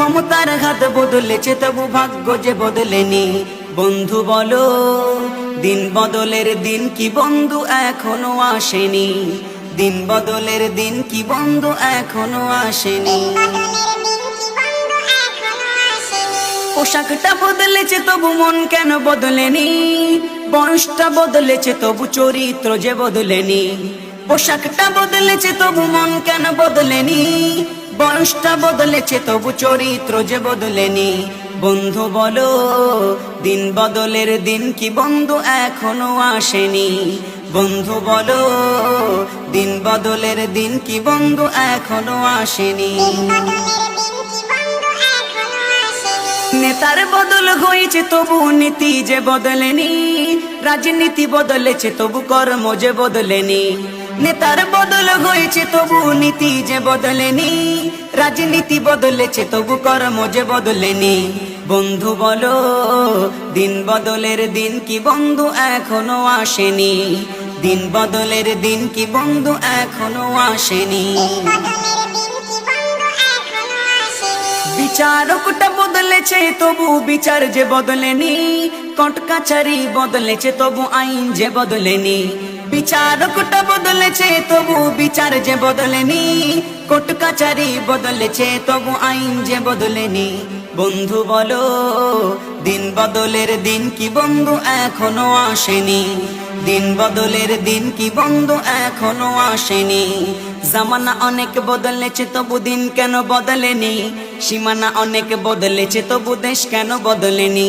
ক্ষমতার হাত বদলেছে, তবু ভাগ্য যে বদলেনি। বন্ধু বলো, দিন বদলের দিন কি বন্ধু এখনও আসেনি? দিন বদলের দিন কি বন্ধু এখনও আসেনি? পোশাকটা বদলেছে, তবু মন কেন বদলেনি? বয়সটা বদলেছে, তবু চরিত্র যে বদলেনি। পোশাকটা বদলেছে, তবু মন কেন বদলেনি? বয়সটা বদলেছে, তবু চরিত্র যে বদলেনি? বন্ধু বলো, দিন বদলের দিন কি বন্ধু এখনও আসেনি? বন্ধু বলো, দিন বদলের দিন কি বন্ধু এখনও আসেনি? নেতার বদল হয়েছে, তবু নীতি যে বদলেনি। রাজনীতি বদলেছে, তবু কর্ম যে বদলেনি। নেতার বদল হয়েছে তবু নীতি যে বদলেনি, রাজনীতি বদলেছে তবু কর্ম যে বদলেনি। বন্ধু বলো, দিন বদলের দিন কি বন্ধু এখনও আসেনি? দিন বদলের দিন কি বন্ধু এখনও আসেনি? বিচারকটা বদলেছে তবু বিচার যে বদলেনি কাছারি বদলেছে তবু আইন যে বদলেনি। বিচারকটা বদলেছে, তবু বিচার যে বদলেনি। কোর্ট কাছারি বদলেছে, তবু আইন যে বদলেনি। বন্ধু বলো, দিন বদলের দিন কি বন্ধু এখনও আসেনি? দিন বদলের দিন কি বন্ধু এখনও আসেনি? জামানা অনেক বদলেছে, তবু দিন কেন বদলেনি? সীমানা অনেক বদলেছে, তবু দেশ কেন বদলেনি?